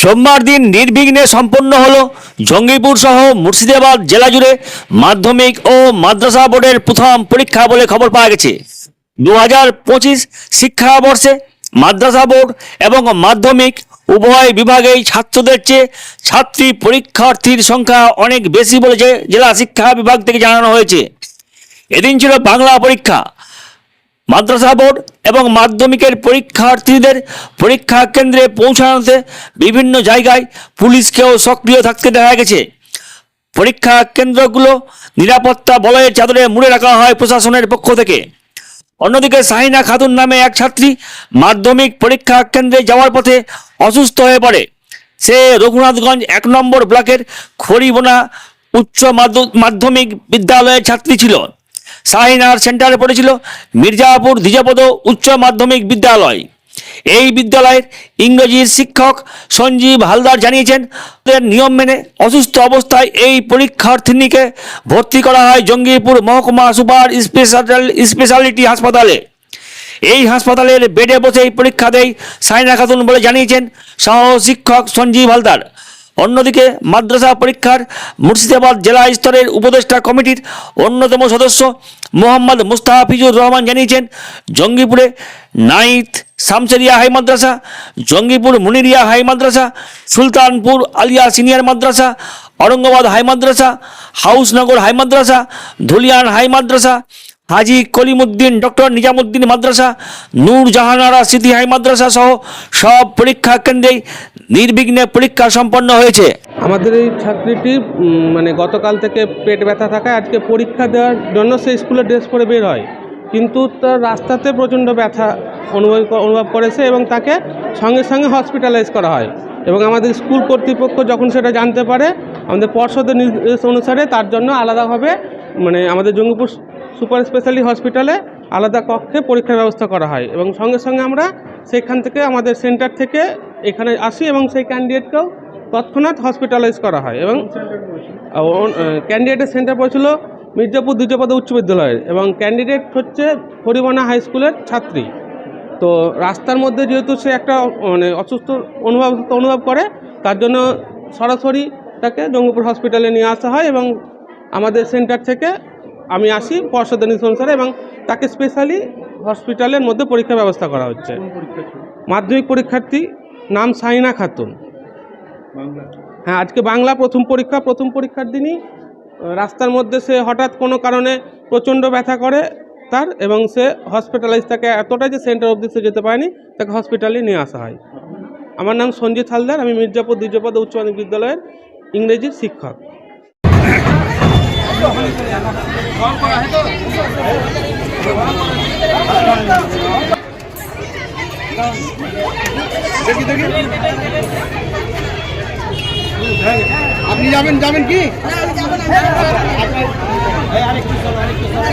সোমবার দিন নির্বিঘ্নে সম্পন্ন হল জঙ্গিপুর সহ মুর্শিদাবাদ জেলা জুড়ে মাধ্যমিক ও মাদ্রাসা বোর্ডের প্রথম পরীক্ষা বলে খবর পাওয়া গেছে। দু হাজার পঁচিশ শিক্ষাবর্ষে মাদ্রাসা বোর্ড এবং মাধ্যমিক উভয় বিভাগেই ছাত্রদের চেয়ে ছাত্রী পরীক্ষার্থীর সংখ্যা অনেক বেশি বলেছে জেলা শিক্ষা বিভাগ থেকে জানানো হয়েছে। এদিন ছিল বাংলা পরীক্ষা। মাদ্রাসা বোর্ড এবং মাধ্যমিকের পরীক্ষার্থীদের পরীক্ষা কেন্দ্রে পৌঁছানোতে বিভিন্ন জায়গায় পুলিশকেও সক্রিয় থাকতে দেখা গেছে। পরীক্ষা কেন্দ্রগুলো নিরাপত্তা বলয়ের চাদরে মুড়ে রাখা হয় প্রশাসনের পক্ষ থেকে। অন্যদিকে সাহিনা খাতুন নামে এক ছাত্রী মাধ্যমিক পরীক্ষা কেন্দ্রে যাওয়ার পথে অসুস্থ হয়ে পড়ে। সে রঘুনাথগঞ্জ এক নম্বর ব্লকের খড়িবোনা উচ্চ মাধ্য- মাধ্যমিক বিদ্যালয়ের ছাত্রী ছিল। সাহিনার সেন্টারে পড়েছিল মির্জাপুর দ্বিজপদ উচ্চ মাধ্যমিক বিদ্যালয়। এই বিদ্যালয়ের ইংরেজির শিক্ষক সঞ্জীব হালদার জানিয়েছেন নিয়ম মেনে অসুস্থ অবস্থায় এই পরীক্ষার্থিনীকে ভর্তি করা হয় জঙ্গিপুর মহকুমা সুপার স্পেশাল, স্পেশালিটি হাসপাতালে। এই হাসপাতালের বেডে বসেই পরীক্ষা দেয় সাইনা খাতুন বলে জানিয়েছেন সহ শিক্ষক সঞ্জীব হালদার। অন্যদিকে মাদ্রাসা পরীক্ষার মুর্শিদাবাদ জেলা স্তরের উপদেষ্টা কমিটির অন্যতম সদস্য মোহাম্মদ মুস্তাহাফিজুর রহমান জানিয়েছেন, জঙ্গিপুরে নাইথ শামসেরিয়া হাই মাদ্রাসা, জঙ্গিপুর মুনিরিয়া হাই মাদ্রাসা, সুলতানপুর আলিয়া সিনিয়র মাদ্রাসা অরঙ্গাবাদ হাই মাদ্রাসা, হাউসনগর হাই মাদ্রাসা, ধুলিয়ান হাই মাদ্রাসা হাজি কলিমুদ্দিন, ডক্টর নিজামুদ্দিন মাদ্রাসা, নূর জাহানারা স্মৃতি হাই মাদ্রাসা সহ সব পরীক্ষা কেন্দ্রেই নির্বিঘ্নে পরীক্ষা সম্পন্ন হয়েছে। আমাদের এই ছাত্রীটি মানে গতকাল থেকে পেট ব্যথা থাকায় আজকে পরীক্ষা দেওয়ার জন্য সে স্কুলে ড্রেস পরে বের হয়। কিন্তু তার রাস্তাতে প্রচণ্ড ব্যথা অনুভব অনুভব করেছে এবং তাকে সঙ্গে সঙ্গে হসপিটালাইজ করা হয়। এবং আমাদের স্কুল কর্তৃপক্ষ যখন সেটা জানতে পারে, আমাদের পর্ষদের নির্দেশ অনুসারে তার জন্য আলাদাভাবে মানে আমাদের জঙ্গিপুর সুপার স্পেশালি হসপিটালে আলাদা কক্ষে পরীক্ষার ব্যবস্থা করা হয় এবং সঙ্গে সঙ্গে আমরা সেখান থেকে আমাদের সেন্টার থেকে এখানে আসি এবং সেই ক্যান্ডিডেটকেও তৎক্ষণাৎ হসপিটালাইজ করা হয় এবং ক্যান্ডিডেটের সেন্টার পড়েছিল মির্জাপুর দ্বিতীয়পদ উচ্চ বিদ্যালয়ের এবং ক্যান্ডিডেট হচ্ছে হরিবানা হাই স্কুলের ছাত্রী। তো রাস্তার মধ্যে যেহেতু সে একটা মানে অসুস্থ অনুভব অনুভব করে, তার জন্য সরাসরি তাকে জঙ্গিপুর হসপিটালে নিয়ে আসা হয় এবং আমাদের সেন্টার থেকে আমি আসি পর্ষদের অনুসারে এবং তাকে স্পেশালি হসপিটালের মধ্যে পরীক্ষার ব্যবস্থা করা হচ্ছে। মাধ্যমিক পরীক্ষার্থী নাম সাইনা খাতুন। হ্যাঁ আজকে বাংলা প্রথম পরীক্ষা প্রথম পরীক্ষার দিনই রাস্তার মধ্যে সে হঠাৎ কোনো কারণে প্রচণ্ড ব্যথা করে তার এবং সে হসপিটালাইজ তাকে এতটাই যে সেন্টার অবধি সে যেতে পারেনি তাকে হসপিটালে নিয়ে আসা হয়। আমার নাম সঞ্জিত হালদার আমি মির্জাপুর দ্বিজপদ উচ্চ মাধ্যমিক বিদ্যালয়ের ইংরেজির শিক্ষক। দেখি দেখি আপনি যাবেন যাবেন কি আরেকটু চলো আরেকটু চলো